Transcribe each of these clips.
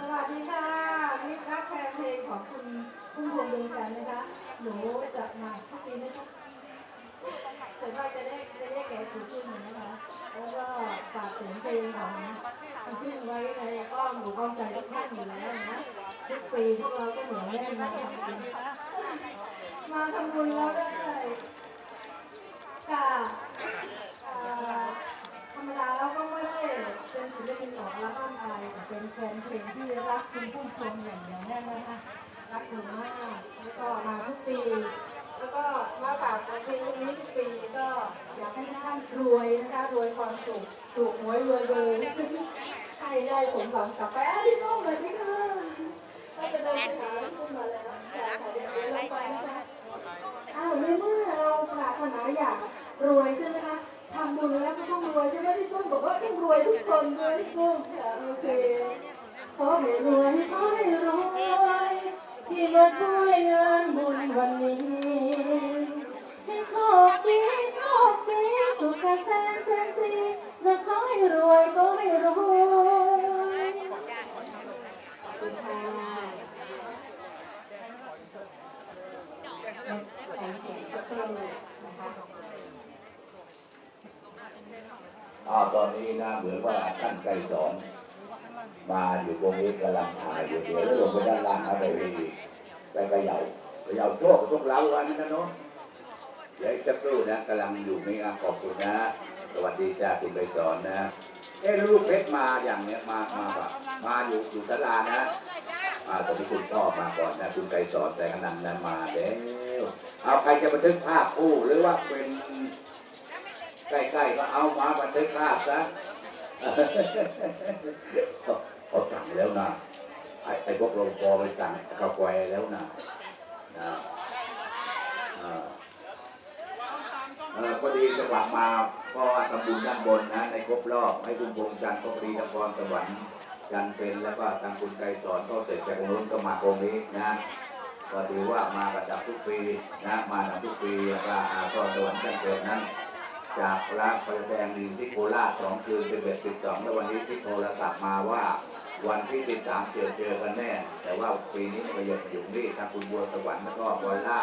สวัสดีค่ะมิตรรักแฟนเพลงของคุณพุ่มพวงดวงจันทร์นะคะ หนูจะมาทุกปีนะคะส่วนมากจะเรียกจะเรียกแกคือพุ่มนะคะ แล้วก็ฝากเสียงเพลงของคุณพุ่มไว้ในอ้อมหนูอ้อมใจทุกท่านอยู่แล้วนะทุกปีพวกเราก็เหนียวแน่นมาทำบุญมาทำบุญแล้วได้ค่ะอ่า ธรรมดาเราก็ไม่ได้เป็นศิลปินของอัลบั้มอะไรแต่เป็นแฟนเพลงที่รักคุณพุ่มพวงอย่างเดียวแน่นนะคะรักคุณมากแล้วก็มาทุกปี แล้วก็มาฝากเพลงนี้ทุกปีก็อยากให้ทุกท่านรวยนะคะรวยความสุขถูกหวยรวยเบอร์ให้ได้สมหวังกลับไปอะที่ต้องเลยที่ค่ะก็จะเดินไปหาคุณมาแล้ว คนเลยพี่ปุ้มค่ะโอเคขอให้รวยขอให้รวยที่มาช่วยงานบุญวันนี้ ให้โชคดี ตอนนี้นะเหมือนว่าท่านไกรสอนมาอยู่ตรงนี้กำลังถ่ายอยู่เดี๋ยวแล้วลงไปด้านล่างเอาไปไปเขย่าเขย่าโชคโชคเล้าวันนั้นนะเนาะเดี๋ยวอีกสักครู่นะกำลังอยู่ไม่งานขอบคุณนะ สวัสดีจ้าคุณไกรสอนนะเอ้แล้วลูกเพชรมาอย่างเนี้ยมามาแบบมาอยู่อยู่ตลาดนะอ่าตอนนี้คุณพ่อมาก่อนนะคุณไกรสอนแต่ขนาดนั้นมาแล้วเอาใครจะบันทึกภาพคู่หรือว่าเป็น ใกล้ๆก็เอามาบันทึกภาพซะเขาสั่งแล้วนะไอ้ไอ้พวกรปภไปสั่งกาแฟแล้วนะนะเออพอดีจังหวะมาก็ทำบุญด้านบนนะในครบรอบให้คุณพงษ์จันทร์ก็พอดีนครสวรรค์จันเป็นแล้วก็ทางคุณไกรสอนก็เสร็จจากตรงนู้นก็มาตรงนี้นะก็ถือว่ามาประจำทุกปีนะมาทำทุกปีแล้วก็อาก็สวรรค์จันเป็นนั้น จากร้านประแดงดินที่โคราชสองคืนเป็นเบ็ดสิบสองแล้ววันนี้ที่โทรศัพท์มาว่า วันที่ติดตามเจอเจอกันแน่ แต่ว่าปีนี้มันเยอะอยู่นี่ทางคุณบัวสวรรค์แล้วก็บอยล่า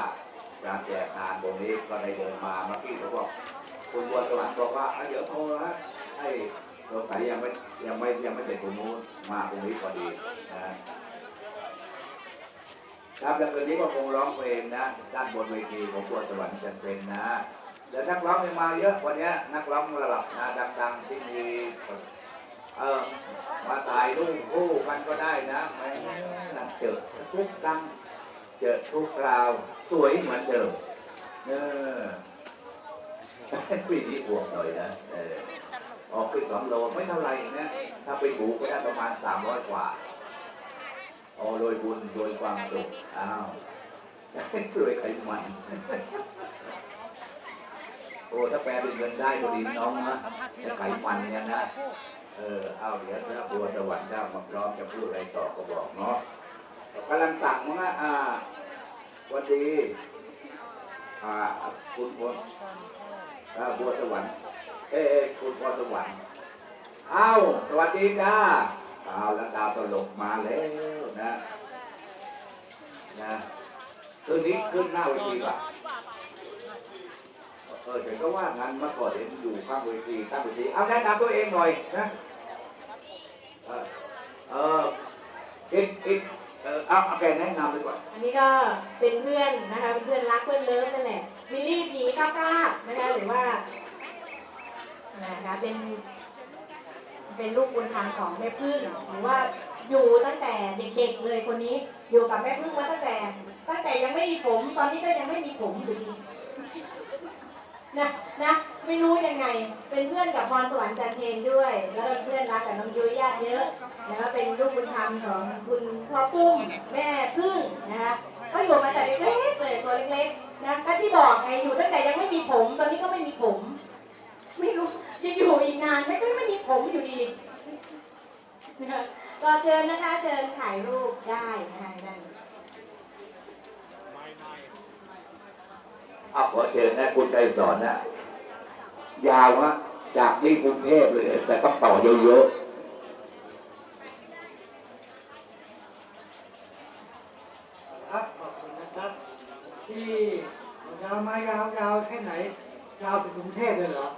การแจกทานตรงนี้ก็ได้เดินมาเมื่อกี้เขาบอกคุณบัวสวรรค์บอกว่าเดี๋ยวโทรนะให้สงสัยยังไม่ยังไม่ยังไม่เสร็จตรงนู้นมาตรงนี้พอดีนะครับแล้วคืนนี้ก็คงร้องเพลงนะด้านบนเวทีของบัวสวรรค์จันเพลงนะ เดี๋ยวนักร้องยังมาเยอะวันนี้นักร้องระดับนะดังๆที่มีเออมาถ่ายรูปคู่กันก็ได้นะไม่เจอทุกครั้งเจอทุกคราวสวยเหมือนเดิมเออปีนี้บวกหน่อยนะเออออกไปสองโลไม่เท่าไหร่นะถ้าไปบูก็ได้ประมาณสามร้อยกว่าโอ้โดยบุญโดยความสุขอ้าวรวยไขมัน อ้ถ้าแปลเป็นเงินได้ก็ดีน้องนะแต่ไขมันเนี่ยนะ เออ เอาเดี๋ยวถ้าบัวสวรรค์เจ้ามาพร้อมจะพูดอะไรต่อก็บอกเนาะกำลังสั่งมั้งนะอ่าวันดี อ่า คุณพลอ่าบัวสวรรค์ เอ้ยคุณบัวสวรรค์เอ้าสวัสดีจ้าเอาแล้วดาวตลกมาแล้วนะ นะคืนนี้ขึ้นหน้าเวทีป่ะ เออแต่ก็ว่างั้นเมื่อก่อนเห็นอยู่ข้างเวทีข้างเวทีเอาแนะนำตัวเองหน่อยนะเออเอออีกอีกเออเอาเอาแกแนะนำดีกว่าอันนี้ก็เป็นเพื่อนนะคะเป็นเพื่อนรักเพื่อนเลิฟนั่นแหละวิลลี่ผีก้าวกล้านะคะหรือว่านะคะเป็นเป็นลูกบุญธรรมของแม่พึ่งหรือว่าอยู่ตั้งแต่เด็กๆเลยคนนี้อยู่กับแม่พึ่งมาตั้งแต่ ตั้งแต่ยังไม่มีผม ตอนนี้ก็ยังไม่มีผมอยู่ดี นะนะไม่รู้ยังไง เป็นเพื่อนกับพรสวรรค์จันเทนด้วย แล้วก็เพื่อนรักกับน้องยุ้ยญาติเยอะแล้วก็เป็นลูกบุญธรรมของคุณพ่อปุ้มแม่พึ่งนะคะก็อยู่มาแต่เล็กๆเลยตัวเล็กๆนะก็ที่บอกไงอยู่ตั้งแต่ยังไม่มีผมตอนนี้ก็ไม่มีผม ไม่รู้จะอยู่อีกนานไหมก็ไม่มีผมอยู่ดีนะคะก็เชิญนะคะ เชิญถ่ายรูปได้นะคะ อ้าวขอเชิญนะคุณใจสอนนะยาวฮะจากที่กรุงเทพเลย แต่ก็ต่อเยอะๆครับขอบคุณนะครับ ที่ยาวไม้ยาวยาวแค่ไหนยาวถึงกรุงเทพเลยเหรอ